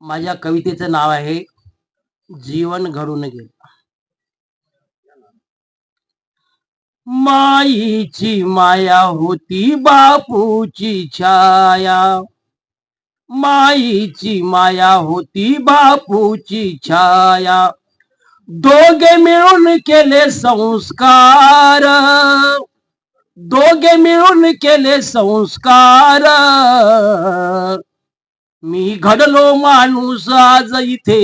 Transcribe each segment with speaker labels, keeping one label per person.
Speaker 1: माझ्या कवितेचं नाव आहे जीवन घडून गेलं माईची माया होती बापूची छाया. माईची माया होती बापूची छाया. दोघे मिळून केले संस्कार. दोघे मिळून केले संस्कार. मी घडलो माणूस आज इथे.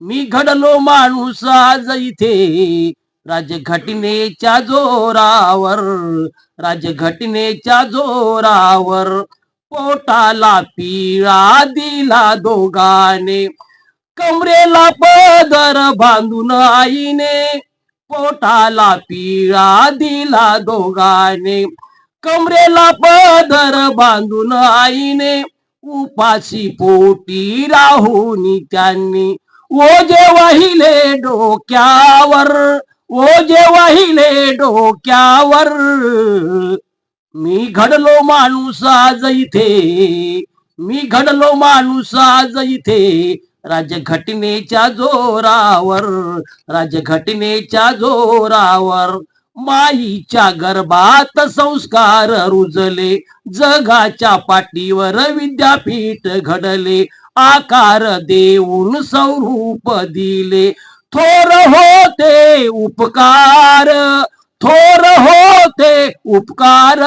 Speaker 1: मी घडलो माणूस आज इथे. राजघटनेच्या जोरावर राजघटनेच्या जोरावर पोटाला पिळा दिला दोघाने. कमरेला पदर बांधून आईने पोटाला पिळा दिला दोघाने. कमरेला पदर बांधून आईने उपाशी पोटी राहून त्यांनी. ओझे वाहिले डोक्यावर ओझे वाहिले डोक्यावर. मी घडलो माणूस आज इथे मी घडलो माणूस आज इथे. राजघटनेच्या जोरावर राजघटनेच्या जोरावर. माईच्या गर्भात संस्कार रुजले जगाच्या पाठीवर विद्यापीठ घडले आकार देऊन स्वरूप दिले. थोर होते उपकार थोर होते उपकार.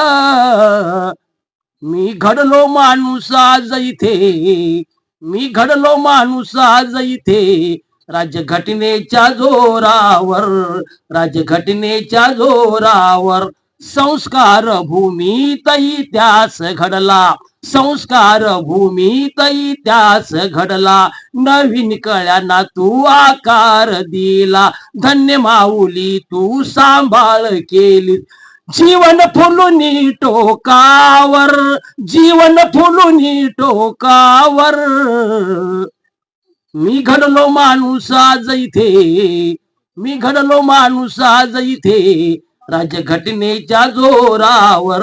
Speaker 1: मी घडलो माणूस आज इथे मी घडलो माणूस आज इथे. राज्यघटनेच्या जोरावर राज्यघटनेच्या जोरावर संस्कार भूमीत इतिहास घडला. संस्कार भूमीत इतिहास घडला. नवीन कळ्यांना तू आकार दिला. धन्य माऊली तू सांभाळ केली. जीवन फुलून टोकावर जीवन फुलून टोकावर. मी घडलो माणूस आज इथे. मी घडलो माणूस आज इथे. राजघटनेच्या जोरावर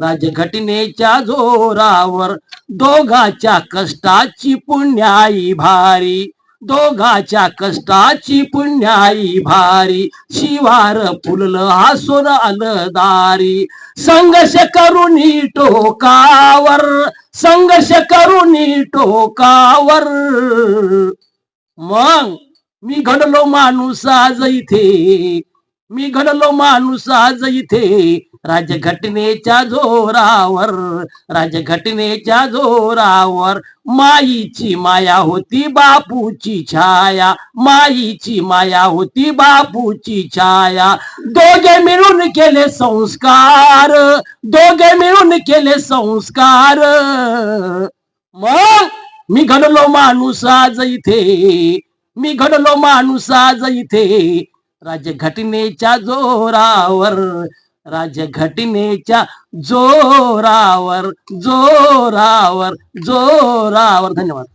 Speaker 1: राजघटनेच्या जोरावर दोघाच्या कष्टाची पुण्याई भारी. दोघाच्या कष्टाची पुण्याई भारी. शिवार फुललं हसून आलं दारी संघर्ष करुणी टोकावर संघर्ष करुणी टोकावर. मग मी घडलो माणूस आज इथे. मी घडलो माणूस आज इथे. राजघटनेच्या जोरावर राजघटनेच्या जोरावर माईची माया होती बापूची छाया माईची माया होती बापूची छाया. दोघे मिळून केले संस्कार दोघे मिळून केले संस्कार. मग मी घडलो माणूस आज इथे मी घडलो माणूस आज इथे. राजघटनेच्या जोरावर राजघटनेच्या जोरावर जोरावर जोरावर. धन्यवाद.